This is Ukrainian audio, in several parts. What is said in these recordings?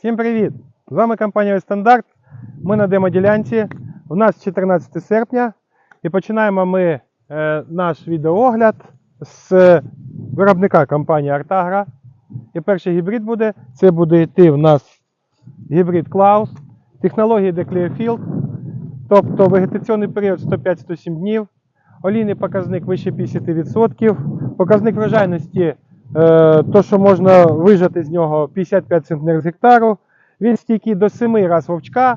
Всім привіт! З вами компанія Стандарт. Ми на демоділянці. У нас 14 серпня і починаємо ми е, наш відеоогляд з виробника компанії Артагра. І перший гібрид буде. Це буде йти в нас гібрид Клаус, технології Declearfield, тобто вегетаційний період 105-107 днів, олійний показник вище 50%, показник врожайності, то, що можна вижати з нього 55 центнерів з гектару. Він стійкий до 7 раз вовчка.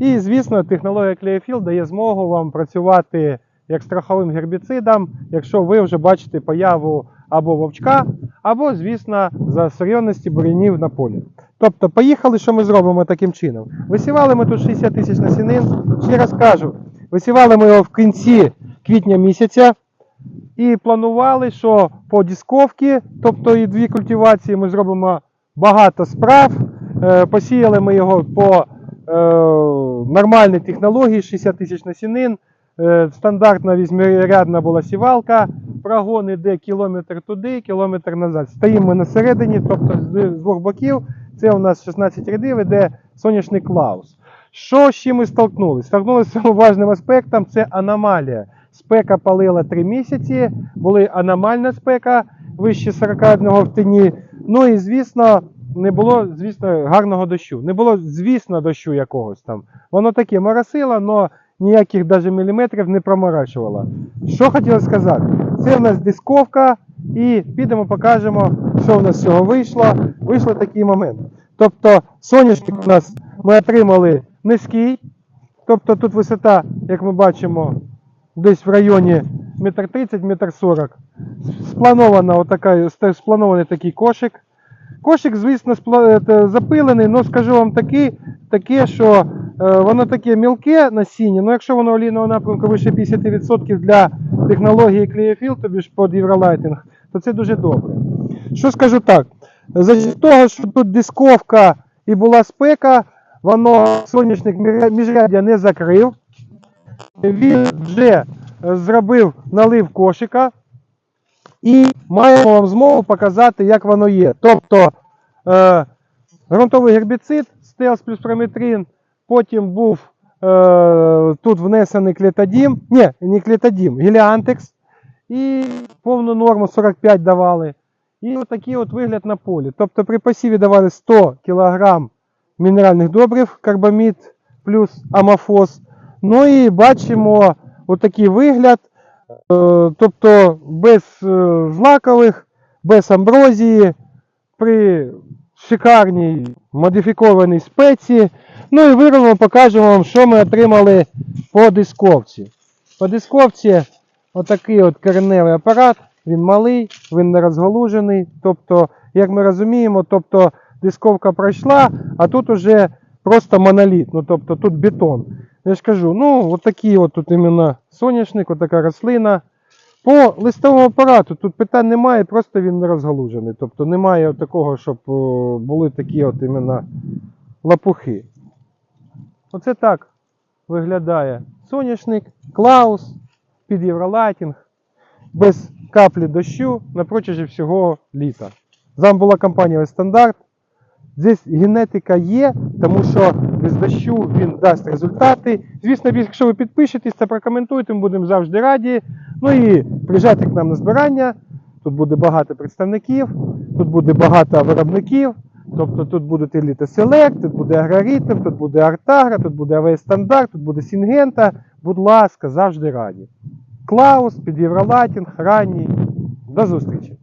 І, звісно, технологія Clearfield дає змогу вам працювати як страховим гербіцидом, якщо ви вже бачите появу або вовчка, або, звісно, за серйозності бурянів на полі. Тобто, поїхали, що ми зробимо таким чином. Висівали ми тут 60 тисяч насінин. Ще раз кажу, висівали ми його в кінці квітня місяця. І планували, що по дисковці, тобто і дві культивації, ми зробимо багато справ. Е, Посіяли ми його по е, нормальній технології 60 тисяч насінин. Е, Стандартна вісьмирядна була сівалка. Прогон іде кілометр туди, кілометр назад. Стоїмо ми на середині, тобто з двох боків. Це у нас 16 рядів, іде сонячний клаус. Що з чим ми столкнулися? Столкнулися з самим важним аспектом це аномалія. Спека палила 3 місяці, була аномальна спека вище 41 в тіні. Ну і звісно, не було звісно, гарного дощу. Не було, звісно, дощу якогось там. Воно таке моросило, але ніяких навіть міліметрів не проморачувало. Що хотіла сказати? Це в нас дисковка, і підемо покажемо, що в нас з цього вийшло. Вийшло такий момент. Тобто, соняшник у нас ми отримали низький, тобто тут висота, як ми бачимо, десь в районі 1,30 метр 40. Спланована отака, спланований такий кошик. Кошик, звісно, запилений, але скажу вам таки, таке, що е, воно таке мілке насіння, ну якщо воно олійного напрямку вище 50% для технології Clearfield, тобі ж під Євролайтинг, то це дуже добре. Що скажу так? За того, що тут дисковка і була спека, воно сонячник між- міжряддя не закрив. Він вже зробив налив кошика. І маємо вам змогу показати, як воно є. Тобто е, ґрунтовий гербіцид, стелс плюс прометрин, потім був е, тут внесений клетодім, ні, не клетодім, геліантекс, і повну норму 45 давали. І отакий от вигляд на полі. Тобто при посіві давали 100 кг мінеральних добрив, карбамід плюс амофос. Ну і бачимо отакий вигляд. Е, Тобто без е, злакових, без амброзії, при шикарній модифікованій спеції. Ну і виробимо, покажемо вам, що ми отримали по дисковці. По дисковці отакий от кореневий апарат, він малий, він не розгалужений. Тобто, як ми розуміємо, тобто дисковка пройшла, а тут уже просто моноліт, ну тобто тут бетон. Я ж кажу, ну от такий от тут іменно соняшник, от така рослина. По листовому апарату тут питань немає, просто він не розгалужений. Тобто немає такого, щоб були такі от іменно лапухи. Оце так виглядає соняшник, клаус під євролайтінг, без каплі дощу на протязі всього літа. З вами була компанія Стандарт. Здесь генетика є, тому що без дощу він дасть результати. Звісно, якщо ви підпишетесь та прокоментуєте, ми будемо завжди раді. Ну і приїжджайте к нам на збирання. Тут буде багато представників, тут буде багато виробників. Тобто тут будуть Elite Select, тут буде Агроритм, тут буде Артагра, тут буде АВС Стандарт, тут буде Сінгента. Будь ласка, завжди раді. Клаус під Євролатінг, ранній. До зустрічі!